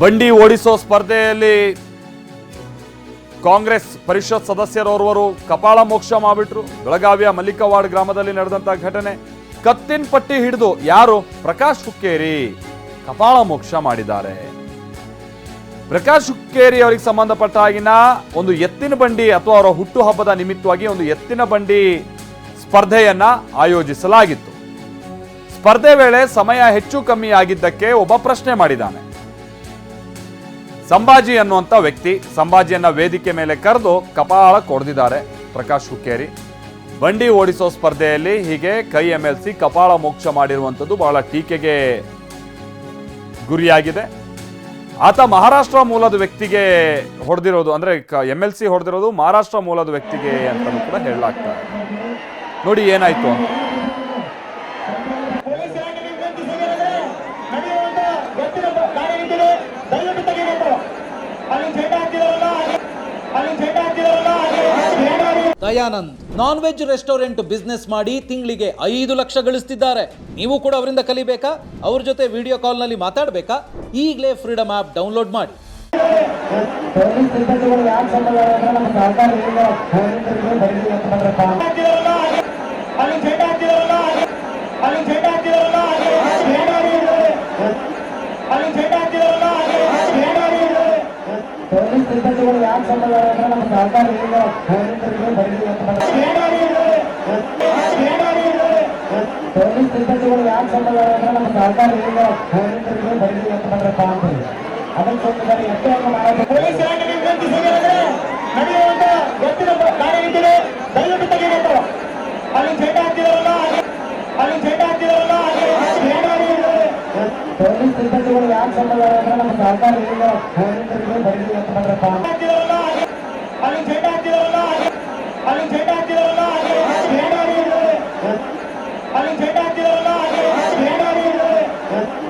ಬಂಡಿ ಓಡಿಸೋ ಸ್ಪರ್ಧೆಯಲ್ಲಿ ಕಾಂಗ್ರೆಸ್ ಪರಿಷತ್ ಸದಸ್ಯರೋರ್ವರು ಕಪಾಳ ಮೋಕ್ಷ ಮಾಡಿಬಿಟ್ರು ಬೆಳಗಾವಿಯ ಮಲ್ಲಿಕವಾಡ್ ಗ್ರಾಮದಲ್ಲಿ ನಡೆದಂತ ಘಟನೆ. ಕತ್ತಿನ ಪಟ್ಟಿ ಹಿಡಿದು ಯಾರು? ಪ್ರಕಾಶ್ ಹುಕ್ಕೇರಿ ಕಪಾಳ ಮೋಕ್ಷ ಮಾಡಿದ್ದಾರೆ. ಪ್ರಕಾಶ್ ಹುಕ್ಕೇರಿ ಅವರಿಗೆ ಸಂಬಂಧಪಟ್ಟ ಆಗಿನ ಒಂದು ಎತ್ತಿನ ಬಂಡಿ ಅಥವಾ ಅವರ ಹುಟ್ಟುಹಬ್ಬದ ನಿಮಿತ್ತವಾಗಿ ಒಂದು ಎತ್ತಿನ ಬಂಡಿ ಸ್ಪರ್ಧೆಯನ್ನ ಆಯೋಜಿಸಲಾಗಿತ್ತು. ಸ್ಪರ್ಧೆ ವೇಳೆ ಸಮಯ ಹೆಚ್ಚು ಕಮ್ಮಿ ಆಗಿದ್ದಕ್ಕೆ ಒಬ್ಬ ಪ್ರಶ್ನೆ ಮಾಡಿದ್ದಾನೆ. ಸಂಭಾಜಿ ಅನ್ನುವಂಥ ವ್ಯಕ್ತಿ ಸಂಭಾಜಿಯನ್ನು ವೇದಿಕೆ ಮೇಲೆ ಕರೆದು ಕಪಾಳ ಕೊಡ್ದಿದ್ದಾರೆ. ಪ್ರಕಾಶ್ ಹುಕ್ಕೇರಿ. ಬಂಡಿ ಓಡಿಸೋ ಸ್ಪರ್ಧೆಯಲ್ಲಿ ಹೀಗೆ ಕೈ ಎಂ ಎಲ್ ಸಿ ಕಪಾಳ ಮೋಕ್ಷ ಮಾಡಿರುವಂಥದ್ದು ಬಹಳ ಟೀಕೆಗೆ ಗುರಿಯಾಗಿದೆ. ಆತ ಮಹಾರಾಷ್ಟ್ರ ಮೂಲದ ವ್ಯಕ್ತಿಗೆ ಹೊಡೆದಿರೋದು ಅಂದ್ರೆ ಎಂ ಎಲ್ ಸಿ ಹೊಡೆದಿರೋದು ಮಹಾರಾಷ್ಟ್ರ ಮೂಲದ ವ್ಯಕ್ತಿಗೆ ಅಂತಲೂ ಕೂಡ ಹೇಳಲಾಗ್ತದೆ ನೋಡಿ ಏನಾಯ್ತು ಅಂತ. Dayanand non veg restaurant business ಮಾಡಿ ತಿಂಗಳಿಗೆ ಐದು ಲಕ್ಷ ಗಳಿಸ್ತಿದ್ದಾರೆ ನೀವು ಕೂಡ ಅವರಿಂದ ಕಲಿಬೇಕಾ ಅವ್ರ ಜೊತೆ ವಿಡಿಯೋ ಕಾಲ್ನಲ್ಲಿ ಮಾತಾಡಬೇಕಾ ಈಗಲೇ ಫ್ರೀಡಮ್ ಆ್ಯಪ್ ಡೌನ್ಲೋಡ್ ಮಾಡಿ ಪೊಲೀಸ್ ಪೊಲೀಸ್ ಸಿಬ್ಬಂದಿಗಳು ಯಾಕೆ ಸಂಬಂಧ ನಮ್ಮ ಸರ್ಕಾರದಿಂದ ಪೊಲೀಸರಿಗೆ ಬರಲಿ ಅಂತ ಪೊಲೀಸ್ ಸಿಬ್ಬಂದಿಗಳು ಯಾಕೆ ಸಂಬಂಧ ನಮ್ಮ ಸರ್ಕಾರದಿಂದ ಪೊಲೀಸರಿಗೆ ಬರಲಿ ಅಂತ ಬಂದ್ರಪ್ಪ ಅಂತ ಅದಕ್ಕೆ ಸ್ವಲ್ಪ ಎಚ್ಚರಿಕೆ ಮಾಡಬೇಕು ಪೊಲೀಸ್ ಇಲಾಖೆಗೆ ವಿನಂತಿಸಿದರೆ ನಡೆಯುವಂತ ಎತ್ತಿನ ಗಾಡಿ ನಿಂತಿದೆ ಪೊಲೀಸ್ ಸಿಬ್ಬಂದಿಗಳು ಯಾಕೆ ಸಂಬಂಧ ನಮ್ಮ ಸರ್ಕಾರದಿಂದ ಪೊಲೀಸರಿಗೆ ಬರಲಿ ಅಂತ ಬಂದ್ರಪ್ಪ ಹಾಕಿದಾರಲ್ಲ ಅಲ್ಲಿ ಜೆಂಡ ಹಾಕಿದಾರಲ್ಲ ಅಲ್ಲಿ ಜೆಂಡ ಹಾಕಿದಾರಲ್ಲ ಅಲ್ಲಿ ಜೆಂಡ ಹಾಕಿದಾರಲ್ಲ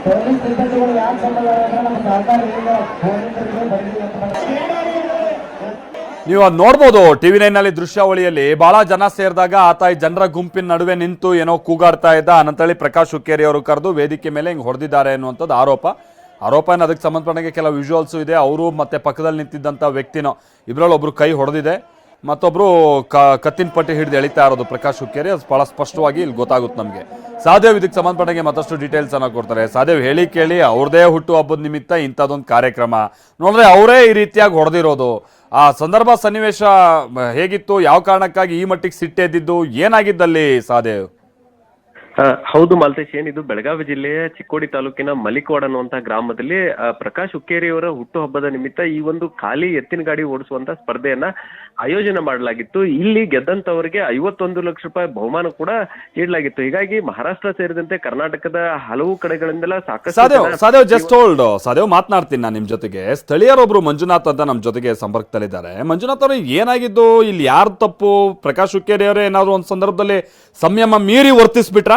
ಪೊಲೀಸ್ ಸಿಬ್ಬಂದಿಗಳು ಯಾಕೆ ಸಂಬಂಧ ನಮ್ಮ ಸರ್ಕಾರದಿಂದ ಪೊಲೀಸರಿಗೆ ಬರಲಿ ಅಂತ ಬಂದ್ರಪ್ಪ ನೀವು ಅದು ನೋಡ್ಬೋದು ಟಿ ವಿ ನೈನ್ನಲ್ಲಿ ದೃಶ್ಯಾವಳಿಯಲ್ಲಿ ಬಹಳ ಜನ ಸೇರಿದಾಗ ಆತ ಈ ಜನರ ಗುಂಪಿನ ನಡುವೆ ನಿಂತು ಏನೋ ಕೂಗಾಡ್ತಾ ಇದ್ದ. ಅನಂತಳಿ ಪ್ರಕಾಶ್ ಹುಕ್ಕೇರಿ ಅವರು ಕರೆದು ವೇದಿಕೆ ಮೇಲೆ ಹಿಂಗೆ ಹೊಡೆದಿದ್ದಾರೆ ಅನ್ನುವಂಥದ್ದು ಆರೋಪ. ಆರೋಪ ಏನು ಅದಕ್ಕೆ ಸಂಬಂಧಪಟ್ಟಂಗೆ ಕೆಲವು ವಿಜುವಲ್ಸು ಇದೆ. ಅವರು ಮತ್ತೆ ಪಕ್ಕದಲ್ಲಿ ನಿಂತಿದ್ದಂಥ ವ್ಯಕ್ತಿನೋ ಇಬ್ಬರಲ್ಲಿ ಒಬ್ಬರು ಕೈ ಹೊಡೆದಿದೆ. ಮತ್ತೊಬ್ಬರು ಕ, ಕತ್ತಿನ ಪಟ್ಟಿ ಹಿಡಿದು ಎಳಿತಾ ಇರೋದು ಪ್ರಕಾಶ್ ಹುಕ್ಕೇರಿ ಅದು ಬಹಳ ಸ್ಪಷ್ಟವಾಗಿ ಇಲ್ಲಿ ಗೊತ್ತಾಗುತ್ತೆ ನಮಗೆ. ಸಾದೇವ್ ಇದಕ್ಕೆ ಸಂಬಂಧಪಟ್ಟಂಗೆ ಮತ್ತಷ್ಟು ಡೀಟೇಲ್ಸ್ ಅನ್ನ ಕೊಡ್ತಾರೆ. ಸಾದೇವ್ ಹೇಳಿ ಕೇಳಿ, ಅವ್ರದೇ ಹುಟ್ಟು ಹಬ್ಬದ ನಿಮಿತ್ತ ಇಂಥದ್ದೊಂದು ಕಾರ್ಯಕ್ರಮ. ನೋಡಿದ್ರೆ ಅವರೇ ಈ ರೀತಿಯಾಗಿ ಹೊಡೆದಿರೋದು. ಆ ಸಂದರ್ಭ ಸನ್ನಿವೇಶ ಹೇಗಿತ್ತು? ಯಾವ ಕಾರಣಕ್ಕಾಗಿ ಈ ಮಟ್ಟಿಗೆ ಸಿಟ್ಟೆದ್ದಿದ್ದು ಏನಾಗಿದ್ದಲ್ಲಿ ಸಾದೇವ್ ಹೌದು ಮಾಲತೇಶ್ ಏನಿದು? ಬೆಳಗಾವಿ ಜಿಲ್ಲೆಯ ಚಿಕ್ಕೋಡಿ ತಾಲೂಕಿನ ಮಲಿಕೋಡ್ ಅನ್ನುವಂತಹ ಗ್ರಾಮದಲ್ಲಿ ಪ್ರಕಾಶ್ ಹುಕ್ಕೇರಿಯವರ ಹುಟ್ಟುಹಬ್ಬದ ನಿಮಿತ್ತ ಈ ಒಂದು ಖಾಲಿ ಎತ್ತಿನ ಗಾಡಿ ಓಡಿಸುವಂತ ಸ್ಪರ್ಧೆಯನ್ನ ಆಯೋಜನೆ ಮಾಡಲಾಗಿತ್ತು. ಇಲ್ಲಿ ಗೆದ್ದಂತವರಿಗೆ ಐವತ್ತೊಂದು ಲಕ್ಷ ರೂಪಾಯಿ ಬಹುಮಾನ ಕೂಡ ನೀಡಲಾಗಿತ್ತು. ಹೀಗಾಗಿ ಮಹಾರಾಷ್ಟ್ರ ಸೇರಿದಂತೆ ಕರ್ನಾಟಕದ ಹಲವು ಕಡೆಗಳಿಂದೆಲ್ಲ ಸಾಕಷ್ಟು ಸಾದೇವ್ ಸಾದೇವ್ ಜಸ್ಟ್ ಹೋಲ್ಡ್ ಸಾದೇವ್ ಮಾತನಾಡ್ತೀನಿ ನಾನು ನಿಮ್ ಜೊತೆಗೆ. ಸ್ಥಳೀಯರೊಬ್ರು ಮಂಜುನಾಥ್ ಅಂತ ನಮ್ಮ ಜೊತೆಗೆ ಸಂಪರ್ಕದಲ್ಲಿದ್ದಾರೆ. ಮಂಜುನಾಥ್ ಅವರು ಏನಾಗಿದ್ದು? ಇಲ್ಲಿ ಯಾರು ತಪ್ಪು? ಪ್ರಕಾಶ್ ಹುಕ್ಕೇರಿ ಅವರೇ ಏನಾದ್ರು ಒಂದು ಸಂದರ್ಭದಲ್ಲಿ ಸಂಯಮ ಮೀರಿ ವರ್ತಿಸ್ಬಿಟ್ರ?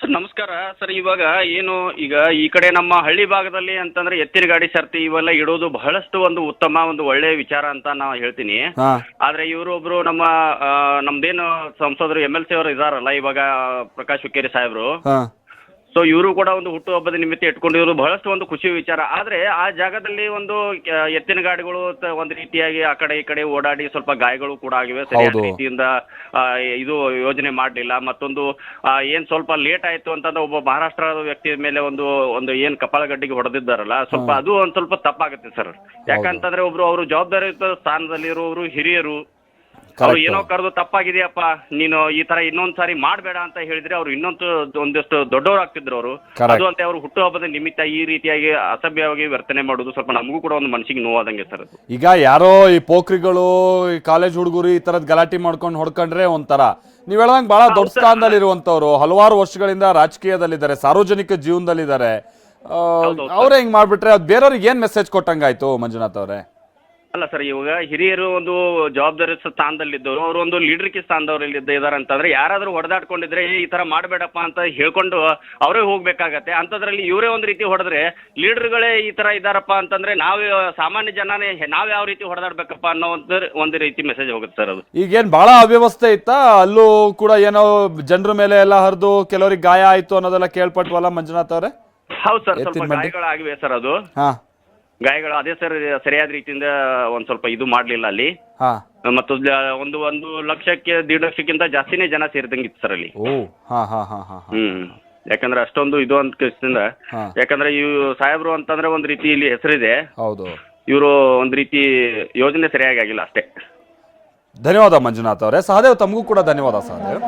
ಸರ್ ನಮಸ್ಕಾರ. ಸರ್ ಇವಾಗ ಏನು ಈಗ ಈ ಕಡೆ ನಮ್ಮ ಹಳ್ಳಿ ಭಾಗದಲ್ಲಿ ಅಂತಂದ್ರೆ ಎತ್ತಿನ ಗಾಡಿ ಸರ್ತಿ ಇವೆಲ್ಲ ಇಡೋದು ಬಹಳಷ್ಟು ಒಂದು ಉತ್ತಮ ಒಂದು ಒಳ್ಳೆಯ ವಿಚಾರ ಅಂತ ನಾವು ಹೇಳ್ತೀನಿ. ಹಾ. ಆದ್ರೆ ಇವರು ಒಬ್ರು ನಮ್ಮ ಆ, ನಮ್ದೇನು ಸಂಸದರು ಎಂ ಎಲ್ ಸಿ ಅವರು ಇದಾರಲ್ಲ ಇವಾಗ ಪ್ರಕಾಶ್ ಹುಕ್ಕೇರಿ ಸಾಹೇಬ್ರು. ಹಾ. ಸೊ ಇವರು ಕೂಡ ಒಂದು ಹುಟ್ಟುಹಬ್ಬದ ನಿಮಿತ್ತ ಇಟ್ಕೊಂಡಿರೋದು ಬಹಳಷ್ಟು ಒಂದು ಖುಷಿ ವಿಚಾರ. ಆದ್ರೆ ಆ ಜಾಗದಲ್ಲಿ ಒಂದು ಎತ್ತಿನ ಗಾಡಿಗಳು ಒಂದು ರೀತಿಯಾಗಿ ಆ ಕಡೆ ಈ ಕಡೆ ಓಡಾಡಿ ಸ್ವಲ್ಪ ಗಾಯಗಳು ಕೂಡ ಆಗಿವೆ. ಸರಿಯಾದ ರೀತಿಯಿಂದ ಆ, ಇದು ಯೋಜನೆ ಮಾಡಲಿಲ್ಲ. ಮತ್ತೊಂದು ಏನು ಏನ್ ಸ್ವಲ್ಪ ಲೇಟ್ ಆಯ್ತು ಅಂತಂದ್ರೆ ಒಬ್ಬ ಮಹಾರಾಷ್ಟ್ರದ ವ್ಯಕ್ತಿ ಮೇಲೆ ಒಂದು ಒಂದು ಏನ್ ಕಪಾಳಗಡ್ಡಿಗೆ ಹೊಡೆದಿದ್ದಾರಲ್ಲ ಸ್ವಲ್ಪ ಅದು ಒಂದ್ ಸ್ವಲ್ಪ ತಪ್ಪಾಗುತ್ತೆ ಸರ್. ಯಾಕಂತಂದ್ರೆ ಒಬ್ರು ಅವರು ಜವಾಬ್ದಾರಿಯುತ ಸ್ಥಾನದಲ್ಲಿರುವವರು ಹಿರಿಯರು. ಅವ್ರು ಏನೋ ಕರೆದು ತಪ್ಪಾಗಿದೆಯಪ್ಪ ನೀನು ಈ ತರ ಇನ್ನೊಂದ್ ಸಾರಿ ಮಾಡಬೇಡ ಅಂತ ಹೇಳಿದ್ರೆ ಅವ್ರು ಇನ್ನೊಂದು ಒಂದಷ್ಟು ದೊಡ್ಡವರು ಆಗ್ತಿದ್ರು ಅವರು. Correct. ಅದು ಅಂತ ಅವ್ರು ಹುಟ್ಟುಹಬ್ಬದ ನಿಮಿತ್ತ ಈ ರೀತಿಯಾಗಿ ಅಸಭ್ಯವಾಗಿ ವರ್ತನೆ ಮಾಡೋದು ಸ್ವಲ್ಪ ನಮಗೂ ಕೂಡ ಒಂದು ಮನಸ್ಸಿಗೆ ನೋವಾದಂಗೆ ಸರ್ ಅದು. ಈಗ ಯಾರೋ ಈ ಪೋಖ್ರಿಗಳು ಈ ಕಾಲೇಜ್ ಹುಡುಗರು ಈ ತರದ್ ಗಲಾಟೆ ಮಾಡ್ಕೊಂಡು ಹೊಡ್ಕೊಂಡ್ರೆ ಒಂಥರ. ನೀವ್ ಹೇಳ್ದಂಗೆ ಬಹಳ ದೊಡ್ಡ ಸ್ಥಾನದಲ್ಲಿ ಇರುವಂತವ್ರು ಹಲವಾರು ವರ್ಷಗಳಿಂದ ರಾಜಕೀಯದಲ್ಲಿದ್ದಾರೆ ಸಾರ್ವಜನಿಕ ಜೀವನದಲ್ಲಿದ್ದಾರೆ. ಅವ್ರೇ ಹಿಂಗ್ ಮಾಡ್ಬಿಟ್ರೆ ಅದ್ ಬೇರೆಯವ್ರಿಗೆ ಏನ್ ಮೆಸೇಜ್ ಕೊಟ್ಟಂಗಾಯ್ತು ಮಂಜುನಾಥ್ ಅವರೇ? ಅಲ್ಲ ಸರ್ ಇವಾಗ ಹಿರಿಯರು ಒಂದು ಜವಾಬ್ದಾರಿ ಸ್ಥಾನದಲ್ಲಿದ್ದವರು ಅವರು ಒಂದು ಲೀಡರ್ಕಿ ಸ್ಥಾನದವ್ರು ಇದ್ದಾರೆ ಅಂತಂದ್ರೆ ಯಾರಾದರೂ ಹೊಡೆದಾಡ್ಕೊಂಡಿದ್ರೆ ಈ ತರ ಮಾಡಬೇಡಪ್ಪ ಅಂತ ಹೇಳ್ಕೊಂಡು ಅವರೇ ಹೋಗಬೇಕಾಗತ್ತೆ. ಅಂಥದ್ರಲ್ಲಿ ಇವರೇ ಒಂದು ರೀತಿ ಹೊಡೆದ್ರೆ ಲೀಡರ್ಗಳೇ ಈ ತರ ಇದ್ದಾರಪ್ಪ ಅಂತಂದ್ರೆ ನಾವು ಸಾಮಾನ್ಯ ಜನನೇ ನಾವು ಯಾವ ರೀತಿ ಹೊಡೆದಾಡ್ಬೇಕಪ್ಪ ಅನ್ನೋ ಒಂದು ಒಂದು ರೀತಿ ಮೆಸೇಜ್ ಹೋಗುತ್ತೆ ಸರ್ ಅದು. ಈಗೇನ್ ಭಾಳ ಅವ್ಯವಸ್ಥೆ ಇತ್ತಾ? ಅಲ್ಲೂ ಕೂಡ ಏನೋ ಜನರ ಮೇಲೆ ಎಲ್ಲ ಹರಿದು ಕೆಲವರಿಗೆ ಗಾಯ ಆಯಿತು ಅನ್ನೋದೆಲ್ಲ ಕೇಳ್ಪಟ್ವಲ್ಲ ಮಂಜುನಾಥ್ ಅವರೇ? ಹೌದು ಸರ್ ಸ್ವಲ್ಪ? ಗಾಯಗಳಾಗಿವೆ ಸರ್ ಅದು. ಹಾ. ಗಾಯಗಳು ಅದೇ ಸರ್ ಸರಿಯಾದ ರೀತಿಯಿಂದ ಒಂದ್ ಸ್ವಲ್ಪ ಇದು ಮಾಡ್ಲಿಲ್ಲ ಅಲ್ಲಿ. ಹಾ. ಮತ್ತು ಒಂದು ಒಂದು ಲಕ್ಷಕ್ಕೆ ದೀಡ್ ಲಕ್ಷಕ್ಕಿಂತ ಜಾಸ್ತಿನೇ ಜನ ಸೇರಿದಂಗಿತ್ತು ಸರ್ ಅಲ್ಲಿ. ಓ ಹಾ ಹಾ ಹಾ ಹಾ ಹಾ. ಹ್ಮ್. ಯಾಕಂದ್ರೆ ಅಷ್ಟೊಂದು ಇದು ಅಂತ ಕೇಳಿಸಿಂದ ಹಾ. ಯಾಕಂದ್ರೆ ಇವ್ ಸಾಹೇಬ್ರು ಅಂತಂದ್ರೆ ಒಂದ್ ರೀತಿ ಇಲ್ಲಿ ಹೆಸರಿದೆ. ಹೌದು. ಇವರು ಒಂದ್ ರೀತಿ ಯೋಜನೆ ಸರಿಯಾಗಿ ಆಗಿಲ್ಲ ಅಷ್ಟೇ. ಧನ್ಯವಾದ ಮಂಜುನಾಥ್ ಅವರೇ. ಸಹದೇವ್ ತಮಗೂ ಕೂಡ ಧನ್ಯವಾದ ಸಹದೇವ್.